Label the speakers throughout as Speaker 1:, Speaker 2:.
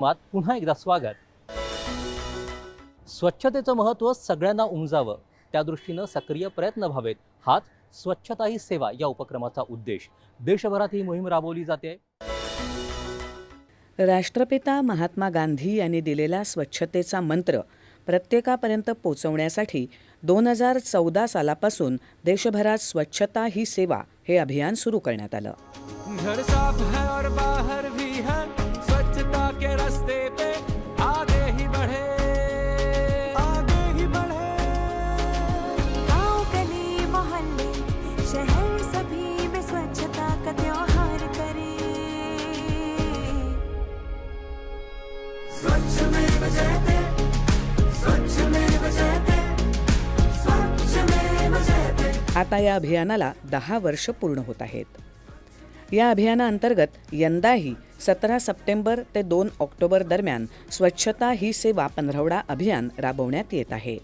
Speaker 1: मात पुन्हा एकदा स्वागत. स्वच्छतेचं महत्त्व सगळ्यांना उमजावं. त्या दृष्टीनं सक्रिय प्रयत्न व्हावेत. हाच स्वच्छता ही सेवा या उपक्रमाचा उद्देश. देशभरात ही मोहीम राबवली जाते.
Speaker 2: राष्ट्रपिता महात्मा गांधी यांनी दिलेला स्वच्छतेचा मंत्र प्रत्येकापर्यंत पोचवण्यासाठी दोन हजार चौदा सालापासून देशभरात स्वच्छता ही सेवा हे अभियान सुरू करण्यात आलं.
Speaker 3: के रास्ते पे आगे ही बढ़े। आगे ही बढ़े।
Speaker 4: गांव गली मोहल्ले शहर सभी में स्वच्छता का त्योहार करे। स्वच्छ में स्वच्छ में जयते स्वच्छ में जयते
Speaker 2: आता या अभियानाला दहा वर्ष पूर्ण होत आहेत. या अभियानाअंतर्गत यंदाही सतरा सप्टेंबर ते दोन ऑक्टोबर दरम्यान स्वच्छता ही सेवा पंधरवडा अभियान राबवण्यात येत आहे.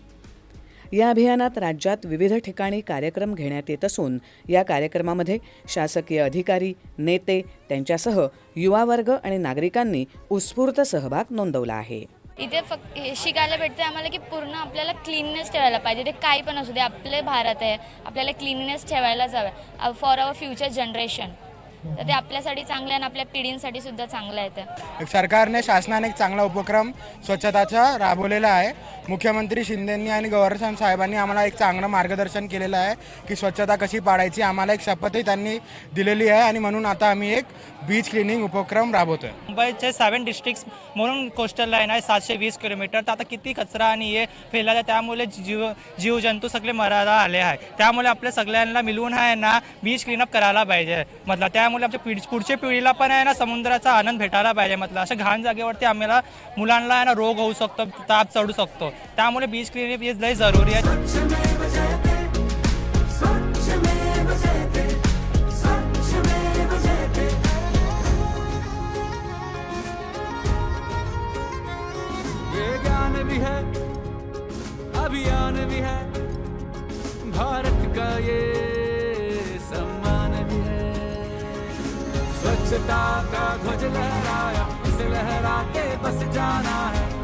Speaker 2: या अभियानात राज्यात विविध ठिकाणी कार्यक्रम घेण्यात येत असून या कार्यक्रमामध्ये शासकीय अधिकारी नेते त्यांच्यासह युवा वर्ग आणि नागरिकांनी उत्स्फूर्त सहभाग नोंदवला आहे.
Speaker 5: इथे फक्त हे शिकायला भेटते आम्हाला की पूर्ण आपल्याला क्लीननेस ठेवायला पाहिजे. ते काही पण असू दे आपले भारत आहे आपल्याला क्लीननेस ठेवायलाच हवं फॉर अवर फ्युचर जनरेशन तर ते आपल्यासाठी चांगलं आहे आणि आपल्या पिढींसाठी सुद्धा चांगलं आहे ते.
Speaker 6: एक सरकारने शासनाने एक चांगला उपक्रम स्वच्छताचा राबवलेला आहे. मुख्यमंत्री शिंदेंनी आणि गव्हर्नर साहेबांनी आम्हाला एक चांगलं मार्गदर्शन केलेलं आहे की स्वच्छता कशी पाळायची आम्हाला एक शपथही त्यांनी दिलेली आहे आणि म्हणून आता आम्ही एक बीच क्लिनिंग उपक्रम राबवतोय.
Speaker 7: मुंबईचे सेवन डिस्ट्रिक्ट्स म्हणून कोस्टल लाईन आहे सातशे वीस किलोमीटर तर आता किती कचरा आणि हे फैला आहे त्यामुळे जीव जीवजंतू सगळे मरायला आले आहे त्यामुळे आपल्या सगळ्यांना मिळून आहे ना बीच क्लीनअप करायला पाहिजे. मतलब त्यामुळे आमच्या पिढी पुढच्या पिढीला पण आहे ना समुद्राचा आनंद भेटायला पाहिजे म्हटलं. अशा घाण जागेवरती आम्हाला मुलांना आहे ना रोग होऊ शकतो ताप चढू शकतो. त्यामुळे बीच क्लिनिक हे लय जरुरी आहे.
Speaker 3: भी है अभियान भी है। भारत का ये स्वच्छता का ध्वज लहराया इस लहराते बस जाना है।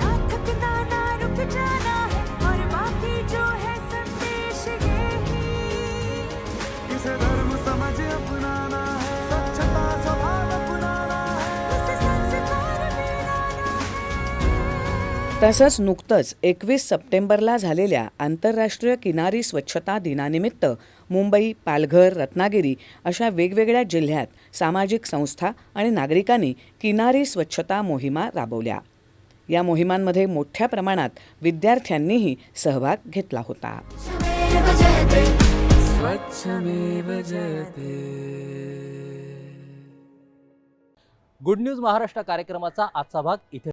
Speaker 2: तसंच नुकतंच एकवीस सप्टेंबरला झालेल्या आंतरराष्ट्रीय किनारी स्वच्छता दिनानिमित्त मुंबई पालघर रत्नागिरी अशा वेगवेगळ्या जिल्ह्यात सामाजिक संस्था आणि नागरिकांनी किनारी स्वच्छता मोहिमा राबवल्या. या मोहिमांमध्ये मोठ्या प्रमाणात विद्यार्थ्यांनीही सहभाग घेतला होता.
Speaker 1: गुड न्यूज महाराष्ट्र कार्यक्रमाचा आजचा भाग इथे